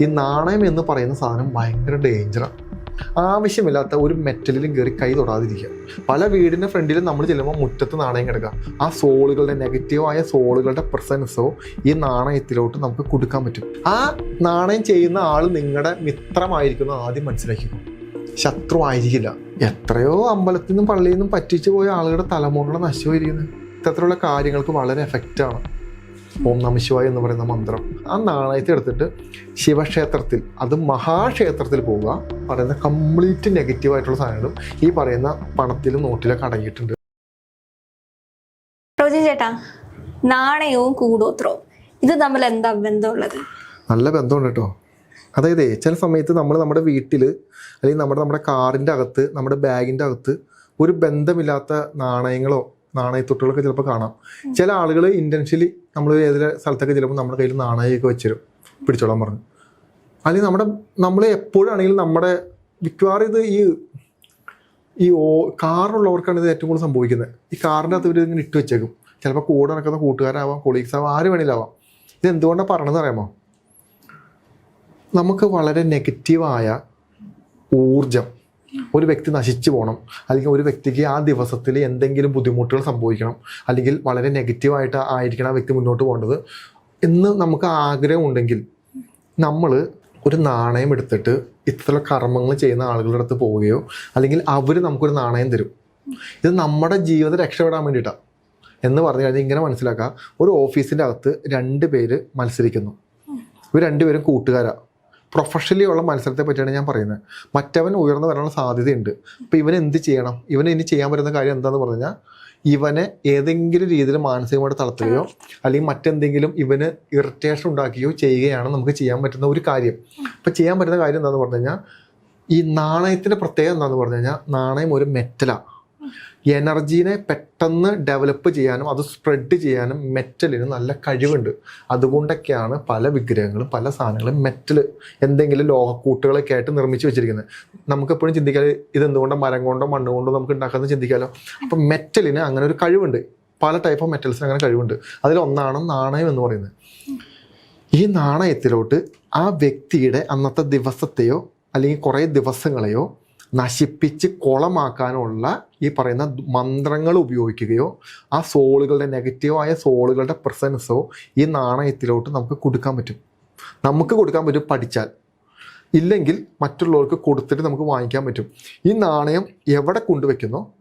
ഈ നാണയം എന്ന് പറയുന്ന സാധനം ഭയങ്കര ഡേഞ്ചറാണ് ആവശ്യമില്ലാത്ത ഒരു മെറ്റലിലും കയറി കൈ തൊടാതിരിക്കുക. പല വീടിന്റെ ഫ്രണ്ടിലും നമ്മൾ ചെല്ലുമ്പോൾ മുറ്റത്ത് നാണയം കിടക്കുക. ആ സോളുകളുടെ നെഗറ്റീവായ സോളുകളുടെ പ്രസൻസോ ഈ നാണയത്തിലോട്ട് നമുക്ക് കൊടുക്കാൻ പറ്റും. ആ നാണയം ചെയ്യുന്ന ആൾ നിങ്ങളുടെ മിത്രമായിരിക്കുന്നു ആദ്യം മനസ്സിലാക്കുക ശത്രു ആയിരിക്കില്ല. എത്രയോ അമ്പലത്തിൽ നിന്നും പള്ളിയിൽ നിന്നും പറ്റിച്ചു പോയ ആളുകളുടെ തലമുറകളെ നശിച്ചുപോയിരിക്കുന്നത് ഇത്തരത്തിലുള്ള കാര്യങ്ങൾക്ക് വളരെ എഫക്റ്റാണ് ഓം നമശിവായ എന്ന് പറയുന്ന മന്ത്രം. ആ നാണയത്തെ എടുത്തിട്ട് ശിവക്ഷേത്രത്തിൽ അത് മഹാക്ഷേത്രത്തിൽ പോവുക. പറയുന്ന കംപ്ലീറ്റ് നെഗറ്റീവ് ആയിട്ടുള്ള സാധനങ്ങളും ഈ പറയുന്ന പണത്തിലും നോട്ടിലൊക്കെ അടങ്ങിയിട്ടുണ്ട്. റോജി ചേട്ടാ നാണയവും കൂടോത്രവും. ഇത് തമ്മിൽ എന്താ ബന്ധമുള്ളത്? നല്ല ബന്ധമുണ്ട് കേട്ടോ. അതായത് ചില സമയത്ത് നമ്മൾ നമ്മുടെ വീട്ടിൽ അല്ലെങ്കിൽ നമ്മുടെ നമ്മുടെ കാറിന്റെ അകത്ത് നമ്മുടെ ബാഗിന്റെ അകത്ത് ഒരു ബന്ധമില്ലാത്ത നാണയങ്ങളോ നാണയത്തൊട്ടുകളൊക്കെ ചിലപ്പോൾ കാണാം. ചില ആളുകൾ ഇന്റൻഷ്യലി നമ്മൾ ഏതൊരു സ്ഥലത്തൊക്കെ ചിലപ്പോൾ നമ്മുടെ കയ്യിൽ നാണയമൊക്കെ വെച്ചിരും പിടിച്ചോളാൻ പറഞ്ഞു. അല്ലെങ്കിൽ നമ്മുടെ നമ്മൾ എപ്പോഴാണെങ്കിലും നമ്മുടെ മിക്കവാറും ഇത് ഈ ഈ ഓ കാറിനുള്ളവർക്കാണ് ഇത് ഏറ്റവും കൂടുതൽ സംഭവിക്കുന്നത്. ഈ കാറിന്റെ അകത്ത് ഇവർ ഇങ്ങനെ ഇട്ട് വെച്ചേക്കും. ചിലപ്പോൾ കൂടെ നടക്കുന്ന കൂട്ടുകാരാവാം കൊളീഗ്സ് ആവാം ആര് വേണേലാവാം. ഇത് എന്തുകൊണ്ടാണ് പറഞ്ഞതെന്ന് അറിയാമോ? നമുക്ക് വളരെ നെഗറ്റീവായ ഊർജം ഒരു വ്യക്തി നശിച്ചു പോകണം. അല്ലെങ്കിൽ ഒരു വ്യക്തിക്ക് ആ ദിവസത്തിൽ എന്തെങ്കിലും ബുദ്ധിമുട്ടുകൾ സംഭവിക്കണം. അല്ലെങ്കിൽ വളരെ നെഗറ്റീവായിട്ട് ആയിരിക്കണം ആ വ്യക്തി മുന്നോട്ട് പോകേണ്ടത്. എന്ന് നമുക്ക് ആഗ്രഹമുണ്ടെങ്കിൽ നമ്മൾ ഒരു നാണയം എടുത്തിട്ട് ഇത്ര കർമ്മങ്ങൾ ചെയ്യുന്ന ആളുകളുടെ അടുത്ത് പോവുകയോ അല്ലെങ്കിൽ അവർ നമുക്കൊരു നാണയം തരും. ഇത് നമ്മുടെ ജീവിതം രക്ഷപ്പെടാൻ വേണ്ടിയിട്ടാണ് എന്ന് പറഞ്ഞു കഴിഞ്ഞാൽ ഇങ്ങനെ മനസ്സിലാക്കുക ഒരു ഓഫീസിന്റെ അകത്ത് രണ്ട് പേര് മത്സരിക്കുന്നു. ഇവർ രണ്ടുപേരും കൂട്ടുകാരാണ് പ്രൊഫഷണലി ഉള്ള മത്സരത്തെ പറ്റിയാണ് ഞാൻ പറയുന്നത്. മറ്റവൻ ഉയർന്നു വരാനുള്ള സാധ്യതയുണ്ട്. അപ്പോൾ ഇവൻ എന്ത് ചെയ്യണം? ഇവന് ഇനി ചെയ്യാൻ പറ്റുന്ന കാര്യം എന്താണെന്ന് പറഞ്ഞു കഴിഞ്ഞാൽ ഇവനെ ഏതെങ്കിലും രീതിയിൽ മാനസികമായിട്ട് തളർത്തുകയോ അല്ലെങ്കിൽ മറ്റെന്തെങ്കിലും ഇവന് ഇറിറ്റേഷൻ ഉണ്ടാക്കുകയോ ചെയ്യുകയാണ് നമുക്ക് ചെയ്യാൻ പറ്റുന്ന ഒരു കാര്യം. അപ്പോൾ ചെയ്യാൻ പറ്റുന്ന കാര്യം എന്താണെന്ന് പറഞ്ഞു കഴിഞ്ഞാൽ ഈ നാണയത്തിന്റെ പ്രത്യേകത എന്താണെന്ന് പറഞ്ഞു കഴിഞ്ഞാൽ നാണയം ഒരു മെറ്റലാണ് എനർജീനെ പെട്ടെന്ന് ഡെവലപ്പ് ചെയ്യാനും അത് സ്പ്രെഡ് ചെയ്യാനും മെറ്റലിന് നല്ല കഴിവുണ്ട്. അതുകൊണ്ടൊക്കെയാണ് പല വിഗ്രഹങ്ങളും പല സാധനങ്ങളും മെറ്റൽ എന്തെങ്കിലും ലോഹക്കൂട്ടുകളൊക്കെ ആയിട്ട് നിർമ്മിച്ച് വെച്ചിരിക്കുന്നത്. നമുക്കെപ്പോഴും ചിന്തിക്കാൻ ഇത് എന്തുകൊണ്ടോ മരം കൊണ്ടോ മണ്ണ് കൊണ്ടോ നമുക്ക് ഉണ്ടാക്കാമെന്ന് ചിന്തിക്കാമല്ലോ അപ്പം മെറ്റലിന് അങ്ങനെ ഒരു കഴിവുണ്ട്. പല ടൈപ്പ് ഓഫ് മെറ്റൽസിന് അങ്ങനെ കഴിവുണ്ട്. അതിലൊന്നാണ് നാണയം എന്ന് പറയുന്നത്. ഈ നാണയത്തിലോട്ട് ആ വ്യക്തിയുടെ അന്നത്തെ ദിവസത്തെയോ അല്ലെങ്കിൽ കുറേ ദിവസങ്ങളെയോ നശിപ്പിച്ച് കുളമാക്കാനുള്ള ഈ പറയുന്ന മന്ത്രങ്ങൾ ഉപയോഗിക്കുകയോ ആ സോളുകളുടെ നെഗറ്റീവായ സോളുകളുടെ പ്രസൻസോ ഈ നാണയത്തിലോട്ട് നമുക്ക് കൊടുക്കാൻ പറ്റും. നമുക്ക് കൊടുക്കാൻ പറ്റും പഠിച്ചാൽ. ഇല്ലെങ്കിൽ മറ്റുള്ളവർക്ക് കൊടുത്തിട്ട് നമുക്ക് വാങ്ങിക്കാൻ പറ്റും. ഈ നാണയം എവിടെ കൊണ്ടുവയ്ക്കുന്നോ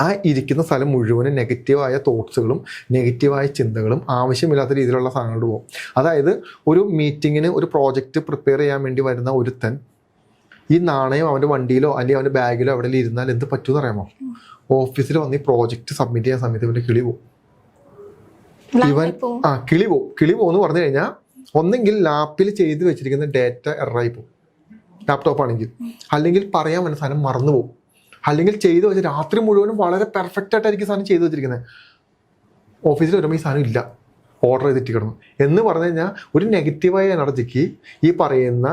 ആ ഇരിക്കുന്ന സ്ഥലം മുഴുവനും നെഗറ്റീവായ തോട്ട്സുകളും നെഗറ്റീവായ ചിന്തകളും ആവശ്യമില്ലാത്ത രീതിയിലുള്ള സാധനങ്ങൾ പോകും അതായത് ഒരു മീറ്റിങ്ങിന് ഒരു പ്രോജക്റ്റ് പ്രിപ്പയർ ചെയ്യാൻ വേണ്ടി വരുന്ന ഒരുത്തൻ ഈ നാണയം അവന്റെ വണ്ടിയിലോ അല്ലെങ്കിൽ അവന്റെ ബാഗിലോ അവിടെ ഇരുന്നാൽ എന്ത് പറ്റുമെന്ന് അറിയാമോ? ഓഫീസിൽ വന്ന് ഈ പ്രോജക്റ്റ് സബ്മിറ്റ് ചെയ്യാൻ സമയത്ത് ഇവന്റെ കിളി പോകും ഇവൻ ആ കിളി പോകും കിളി പോകുമെന്ന് പറഞ്ഞു കഴിഞ്ഞാൽ ഒന്നെങ്കിൽ ലാപ്പിൽ ചെയ്ത് വെച്ചിരിക്കുന്ന ഡേറ്റ എററായി പോകും ലാപ്ടോപ്പ് ആണെങ്കിൽ. അല്ലെങ്കിൽ പറയാൻ വേണ്ട സാധനം മറന്നു പോകും അല്ലെങ്കിൽ ചെയ്തു വെച്ച രാത്രി മുഴുവനും വളരെ പെർഫെക്റ്റ് ആയിട്ടായിരിക്കും സാധനം ചെയ്തു വെച്ചിരിക്കുന്നത്. ഓഫീസിൽ വരുമ്പോൾ ഈ സാധനം ഇല്ല. ഓർഡർ ചെയ്തിട്ട് കിടന്നു എന്ന് പറഞ്ഞു കഴിഞ്ഞാൽ ഒരു നെഗറ്റീവായ എനർജിക്ക് ഈ പറയുന്ന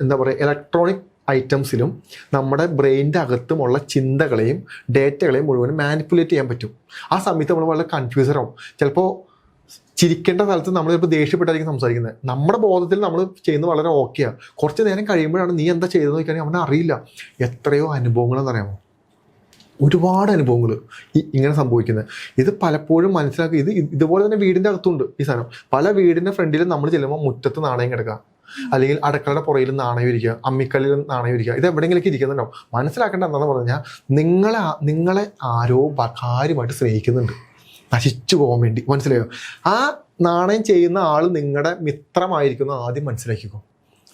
എന്താ പറയുക ഇലക്ട്രോണിക് ഐറ്റംസിലും നമ്മുടെ ബ്രെയിനിന്റെ അകത്തുമുള്ള ചിന്തകളെയും ഡേറ്റകളെയും മുഴുവനും മാനിപ്പുലേറ്റ് ചെയ്യാൻ പറ്റും. ആ സമയത്ത് നമ്മൾ വളരെ കൺഫ്യൂസറാവും ചിലപ്പോൾ ചിരിക്കേണ്ട സ്ഥലത്ത് നമ്മൾ ചിലപ്പോൾ ദേഷ്യപ്പെട്ടായിരിക്കും സംസാരിക്കുന്നത്. നമ്മുടെ ബോധത്തിൽ നമ്മൾ ചെയ്യുന്നത് വളരെ ഓക്കെയാണ് കുറച്ച് നേരം കഴിയുമ്പോഴാണ് നീ എന്താ ചെയ്തതെന്ന് ചോദിക്കുകയാണെങ്കിൽ അവനെ അറിയില്ല. എത്രയോ അനുഭവങ്ങളെന്ന് അറിയാമോ ഒരുപാട് അനുഭവങ്ങൾ ഇങ്ങനെ സംഭവിക്കുന്നത് ഇത് പലപ്പോഴും മനസ്സിലാക്കി ഇത് ഇത് ഇതുപോലെ തന്നെ വീടിന്റെ അകത്തുണ്ട് ഈ സാധനം. പല വീടിന്റെ ഫ്രണ്ടിലും നമ്മൾ ചെല്ലുമ്പോൾ മുറ്റത്ത് നാണയം കിടക്കുക. അല്ലെങ്കിൽ അടുക്കളയുടെ പുറയിൽ നാണയം ഇരിക്കുക. അമ്മിക്കല്ലിൽ നാണയം ഇരിക്കുക. ഇത് എവിടെയെങ്കിലൊക്കെ ഇരിക്കുന്നുണ്ടാവും. മനസ്സിലാക്കേണ്ട എന്താണെന്ന് പറഞ്ഞാൽ നിങ്ങളെ നിങ്ങളെ ആരോ കാര്യമായിട്ട് സ്നേഹിക്കുന്നുണ്ട്. നശിച്ചു പോകാൻ വേണ്ടി. മനസ്സിലായോ? ആ നാണയം ചെയ്യുന്ന ആൾ നിങ്ങളുടെ മിത്രമായിരിക്കുന്ന ആദ്യം മനസ്സിലാക്കിക്കോ.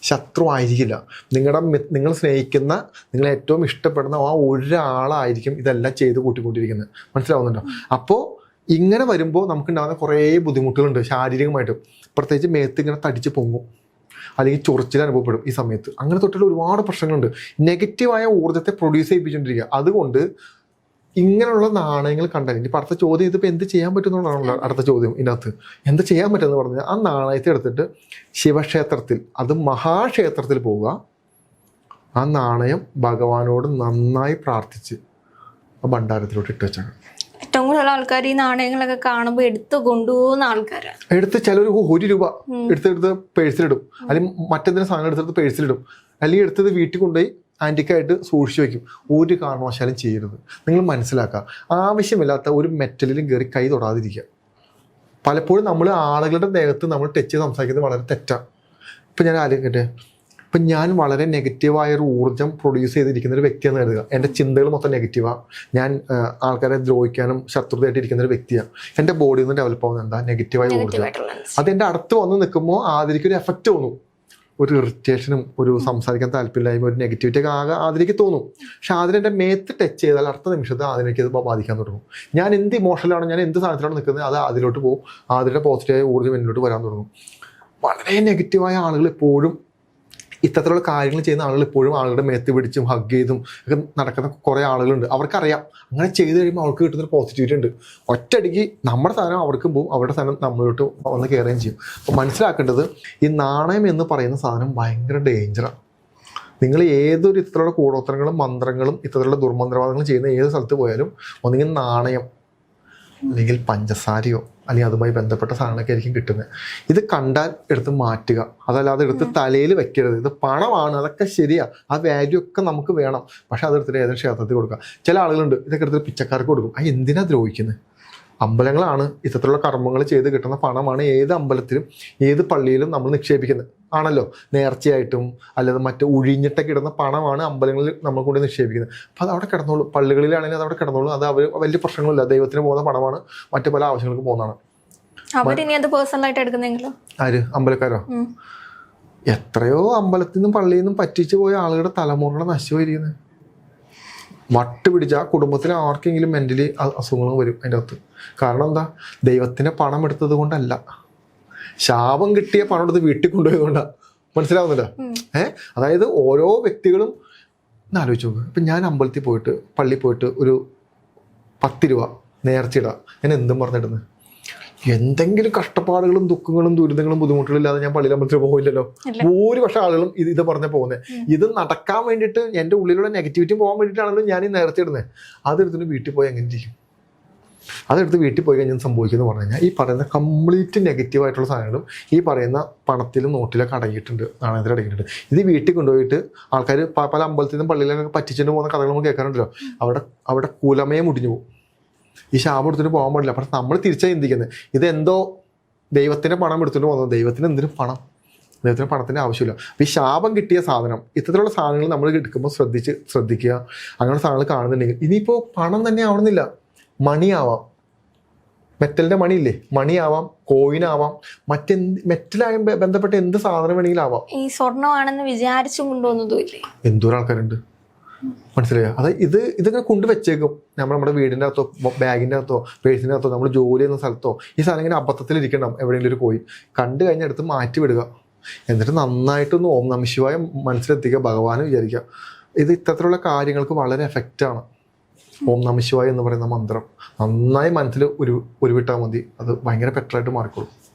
ശത്രു ആയിരിക്കില്ല നിങ്ങളുടെ നിങ്ങൾ സ്നേഹിക്കുന്ന നിങ്ങൾ ഏറ്റവും ഇഷ്ടപ്പെടുന്ന ആ ഒരാളായിരിക്കും ഇതെല്ലാം ചെയ്ത് കൂട്ടിക്കൊണ്ടിരിക്കുന്നത്. മനസ്സിലാവുന്നുണ്ടോ? അപ്പോൾ ഇങ്ങനെ വരുമ്പോൾ നമുക്കുണ്ടാകുന്ന കുറേ ബുദ്ധിമുട്ടുകളുണ്ട് ശാരീരികമായിട്ടും. പ്രത്യേകിച്ച് മേത്ത് ഇങ്ങനെ തടിച്ച് പൊങ്ങും. അല്ലെങ്കിൽ ചൊറിച്ചിൽ അനുഭവപ്പെടും ഈ സമയത്ത്. അങ്ങനെ തൊട്ടുള്ള ഒരുപാട് പ്രശ്നങ്ങളുണ്ട്. നെഗറ്റീവായ ഊർജത്തെ പ്രൊഡ്യൂസ് ചെയ്യിപ്പിച്ചുകൊണ്ടിരിക്കുക അതുകൊണ്ട് ഇങ്ങനെയുള്ള നാണയങ്ങൾ കണ്ടാൽ ഇനി അടുത്ത ചോദ്യം ഇതിപ്പോൾ എന്ത് ചെയ്യാൻ പറ്റുന്നതാണല്ലോ അടുത്ത ചോദ്യം ഇതിനകത്ത്. എന്ത് ചെയ്യാൻ പറ്റുമെന്ന് പറഞ്ഞാൽ ആ നാണയത്തെ എടുത്തിട്ട് ശിവക്ഷേത്രത്തിൽ അത് മഹാക്ഷേത്രത്തിൽ പോവുക. ആ നാണയം ഭഗവാനോട് നന്നായി പ്രാർത്ഥിച്ച് ആ ഭണ്ഡാരത്തിലോട്ട് ഇട്ട് വെച്ചാൽ ഏറ്റവും കൂടുതൽ ആൾക്കാർ ഈ നാണയങ്ങളൊക്കെ കാണുമ്പോൾ എടുത്ത് കൊണ്ടുപോകുന്ന ആൾക്കാരാണ് എടുത്ത് ചില ഒരു രൂപ എടുത്തെടുത്ത് പേഴ്സിലിടും. അല്ലെങ്കിൽ മറ്റെന്തെങ്കിലും സാധനം എടുത്തെടുത്ത് പേഴ്സിലിടും. അല്ലെങ്കിൽ എടുത്തത് വീട്ടിൽ കൊണ്ടുപോയി ആന്റിക്കായിട്ട് സൂക്ഷിച്ചു വയ്ക്കും ഒരു കാരണവശാലും ചെയ്യരുത്. നിങ്ങൾ മനസ്സിലാക്കുക. ആവശ്യമില്ലാത്ത ഒരു മെറ്റലിലും കയറി കൈ തൊടാതിരിക്കുക. പലപ്പോഴും നമ്മൾ ആളുകളുടെ ദേഹത്ത് നമ്മൾ ടച്ച് ചെയ്ത് സംസാരിക്കുന്നത് വളരെ തെറ്റാണ് ഇപ്പം ഞാൻ ആലോചിക്കട്ടെ ഇപ്പം ഞാൻ വളരെ നെഗറ്റീവായ ഒരു ഊർജം പ്രൊഡ്യൂസ് ചെയ്തിരിക്കുന്ന ഒരു വ്യക്തിയെന്ന് കരുതുക. എന്റെ ചിന്തകൾ മൊത്തം നെഗറ്റീവാണ് ഞാൻ ആൾക്കാരെ ദ്രോഹിക്കാനും ശത്രുതയായിട്ട് ഇരിക്കുന്ന ഒരു വ്യക്തിയാണ് എന്റെ ബോഡിയിൽ നിന്ന് ഡെവലപ്പ് ആവുന്നത് എന്താ? നെഗറ്റീവായ ഊർജം. അത് എന്റെ അടുത്ത് വന്ന് നിൽക്കുമ്പോൾ ആതിരിക്ക് ഒരു എഫക്റ്റ് തോന്നും. ഒരു ഇറിറ്റേഷനും ഒരു സംസാരിക്കാൻ താല്പര്യമില്ലായ്മ ഒരു നെഗറ്റിവിറ്റി ഒക്കെ ആകെ അതിലേക്ക് തോന്നും. പക്ഷെ അതിനെന്റെ മേത്ത് ടച്ച് ചെയ്താൽ അടുത്ത നിമിഷത്തിൽ അതിനേക്ക് അത് ബാധിക്കാൻ തുടങ്ങും. ഞാൻ എന്ത് ഇമോഷനിലാണോ ഞാൻ എന്ത് സാധനത്തിലാണ് നിൽക്കുന്നത് അത് അതിലോട്ട് പോകും. അതിന്റെ പോസിറ്റീവായ ഊർജം എന്നിലോട്ട് വരാൻ തുടങ്ങും. വളരെ നെഗറ്റീവായ ആളുകൾ എപ്പോഴും ഇത്തരത്തിലുള്ള കാര്യങ്ങൾ ചെയ്യുന്ന ആളുകൾ ഇപ്പോഴും ആളുകളുടെ മേത്ത് പിടിച്ചും ഹഗ് ചെയ്തും ഒക്കെ നടക്കുന്ന കുറേ ആളുകളുണ്ട്. അവർക്കറിയാം. അങ്ങനെ ചെയ്ത് കഴിയുമ്പോൾ അവർക്ക് കിട്ടുന്നൊരു പോസിറ്റിവിറ്റി ഉണ്ട്. ഒറ്റയടിക്ക് നമ്മുടെ സാധനം അവർക്കും പോകും അവരുടെ സാധനം നമ്മളിലോട്ട് വന്ന് കയറുകയും ചെയ്യും. അപ്പോൾ മനസ്സിലാക്കേണ്ടത് ഈ നാണയം എന്ന് പറയുന്ന സാധനം ഭയങ്കര ഡേഞ്ചറാണ് നിങ്ങൾ ഏതൊരു ഇത്തരത്തിലുള്ള കൂടോത്തരങ്ങളും മന്ത്രങ്ങളും ഇത്തരത്തിലുള്ള ദുർമന്ത്രവാദങ്ങളും ചെയ്യുന്ന ഏത് സ്ഥലത്ത് പോയാലും ഒന്നുകിൽ നാണയം അല്ലെങ്കിൽ പഞ്ചസാരയോ അല്ലെങ്കിൽ അതുമായി ബന്ധപ്പെട്ട സാധനമൊക്കെ ആയിരിക്കും കിട്ടുന്നത്. ഇത് കണ്ടാൽ എടുത്ത് മാറ്റുക. അതല്ലാതെ എടുത്ത് തലയിൽ വെക്കരുത്. ഇത് പണമാണ്. അതൊക്കെ ശരിയാ. ആ വാല്യൂ ഒക്കെ നമുക്ക് വേണം. പക്ഷെ അതെടുത്തിട്ട് ഏതെങ്കിലും ക്ഷേത്രത്തിൽ കൊടുക്കുക. ചില ആളുകളുണ്ട്. ഇതൊക്കെ എടുത്തിട്ട് പിച്ചക്കാർക്ക് കൊടുക്കും. ആ എന്തിനാ ദ്രോഹിക്കുന്നത് അമ്പലങ്ങളാണ് ഇത്തരത്തിലുള്ള കർമ്മങ്ങൾ ചെയ്ത് കിട്ടുന്ന പണമാണ് ഏത് അമ്പലത്തിലും ഏത് പള്ളിയിലും നമ്മൾ നിക്ഷേപിക്കുന്നത്. ആണല്ലോ? നേർച്ചയായിട്ടും അല്ലാതെ മറ്റു ഒഴിഞ്ഞിട്ടൊക്കെ കിടന്ന പണമാണ് അമ്പലങ്ങളിൽ നമ്മൾ കൊണ്ട് നിക്ഷേപിക്കുന്നത്. അപ്പം അത് അവിടെ കിടന്നോളൂ. പള്ളികളിലാണെങ്കിൽ അത് അവിടെ കിടന്നോളൂ. അത് അവർ വലിയ പ്രശ്നങ്ങളില്ല. ദൈവത്തിന് പോകുന്ന പണമാണ്. മറ്റു പല ആവശ്യങ്ങൾക്ക് പോകുന്നതാണ്. അവരിനി അത് പേഴ്സണലായിട്ട് എടുക്കുന്നെങ്കിലോ? ആര്? അമ്പലക്കാരോ? എത്രയോ അമ്പലത്തിൽ നിന്നും പള്ളിയിൽ നിന്നും പറ്റിച്ചു പോയ ആളുകളുടെ തലമുറകളെ നശിച്ചുപോയിരിക്കുന്നത് വട്ട് പിടിച്ച ആ കുടുംബത്തിൽ ആർക്കെങ്കിലും മെന്റലി അസുഖങ്ങൾ വരും അതിന്റെ അകത്ത്. കാരണം എന്താ? ദൈവത്തിന്റെ പണം എടുത്തത് കൊണ്ടല്ല. ശാപം കിട്ടിയ പണം എടുത്ത് വീട്ടിൽ കൊണ്ടുപോയത് കൊണ്ടാണ് മനസ്സിലാവുന്നില്ല? ഏഹ് അതായത് ഓരോ വ്യക്തികളും ഒന്ന് ആലോചിച്ച് നോക്കുക ഇപ്പം ഞാൻ അമ്പലത്തിൽ പോയിട്ട് പള്ളി പോയിട്ട് ഒരു പത്ത് രൂപ നേർച്ചയിടാം. ഞാൻ എന്തും പറഞ്ഞിടുന്നത്. എന്തെങ്കിലും കഷ്ടപ്പാടുകളും ദുഃഖങ്ങളും ദുരിതങ്ങളും ബുദ്ധിമുട്ടുകളും ഇല്ലാതെ ഞാൻ പള്ളിയിൽ അമ്പലത്തിൽ പോകില്ലല്ലോ. ഭൂരിപക്ഷം ആളുകളും ഇത് ഇത് പറഞ്ഞ പോകുന്നത് ഇത് നടക്കാൻ വേണ്ടിയിട്ട് എന്റെ ഉള്ളിലുള്ള നെഗറ്റിവിറ്റി പോകാൻ വേണ്ടിയിട്ടാണല്ലോ ഞാൻ ഈ നേരത്തെ ഇടുന്നത് അതെടുത്തിട്ട് വീട്ടിൽ പോയി എങ്ങനെ ചെയ്യും അതെടുത്ത് വീട്ടിൽ പോയി കഴിഞ്ഞാൽ സംഭവിക്കുന്നത് പറഞ്ഞു കഴിഞ്ഞാൽ ഈ പറയുന്ന കംപ്ലീറ്റ് നെഗറ്റീവ് ആയിട്ടുള്ള സാധനങ്ങളും ഈ പറയുന്ന പണത്തിലും നോട്ടിലൊക്കെ അടങ്ങിയിട്ടുണ്ട് നാണയത്തിൽ അടങ്ങിയിട്ടുണ്ട്. ഇത് വീട്ടിൽ കൊണ്ടുപോയിട്ട് ആൾക്കാർ പല അമ്പലത്തിൽ നിന്നും പള്ളിയിലൊക്കെ പറ്റിച്ചിട്ട് പോകുന്ന കഥകൾ നമ്മൾ കേൾക്കാറുണ്ടല്ലോ അവിടെ അവിടെ കുലമയെ മുടിഞ്ഞു പോകും. ഈ ശാപം എടുത്തിട്ട് പോകാൻ പാടില്ല. പക്ഷെ നമ്മൾ തിരിച്ചാണ് ചിന്തിക്കുന്നത് ഇതെന്തോ ദൈവത്തിന്റെ പണം എടുത്തിട്ട് പോകുന്നത് ദൈവത്തിന് എന്തിനും പണം. ദൈവത്തിന് പണത്തിന്റെ ആവശ്യമില്ല. അപ്പോൾ ഈ ശാപം കിട്ടിയ സാധനം ഇത്തരത്തിലുള്ള സാധനങ്ങൾ നമ്മൾ എടുക്കുമ്പോൾ ശ്രദ്ധിച്ച് ശ്രദ്ധിക്കുക. അങ്ങനെ സാധനങ്ങൾ കാണുന്നുണ്ടെങ്കിൽ ഇനിയിപ്പോൾ പണം തന്നെ ആവണമെന്നില്ല. മണിയാവാം മെറ്റലിന്റെ മണിയില്ലേ മണിയാവാം കോയിനാവാം മറ്റെന്ത് മെറ്റലായ ബന്ധപ്പെട്ട എന്ത് സാധനം വേണമെങ്കിലും ആവാം. ഈ സ്വർണമാണെന്ന് വിചാരിച്ചും കൊണ്ടുവന്നതും ഇല്ലേ? എന്തോരം ആൾക്കാരുണ്ട്. മനസ്സിലായോ? അത് ഇത് ഇതിങ്ങനെ കൊണ്ടുവച്ചേക്കും നമ്മൾ നമ്മുടെ വീടിന്റെ അകത്തോ ബാഗിന്റെ അകത്തോ പേഴ്സിന്റെ അകത്തോ നമ്മൾ ജോലി ചെയ്യുന്ന സ്ഥലത്തോ ഈ സാധനം ഇങ്ങനെ അബദ്ധത്തിൽ ഇരിക്കണം എവിടെയെങ്കിലും ഒരു പോയി കണ്ടു കഴിഞ്ഞാൽ എടുത്ത് മാറ്റി വിടുക. എന്നിട്ട് നന്നായിട്ടൊന്ന് ഓം നമശിവായ മനസ്സിലെത്തിക്കുക ഭഗവാനെ വിചാരിക്കുക. ഇത് ഇത്തരത്തിലുള്ള കാര്യങ്ങൾക്ക് വളരെ എഫക്റ്റാണ് ഓം നമശിവായ എന്ന് പറയുന്ന മന്ത്രം. നന്നായി മനസ്സിൽ ഒരു ഉരുവിട്ടാൽ മതി. അത് ഭയങ്കര ബെറ്ററായിട്ട് മാറിക്കോളും.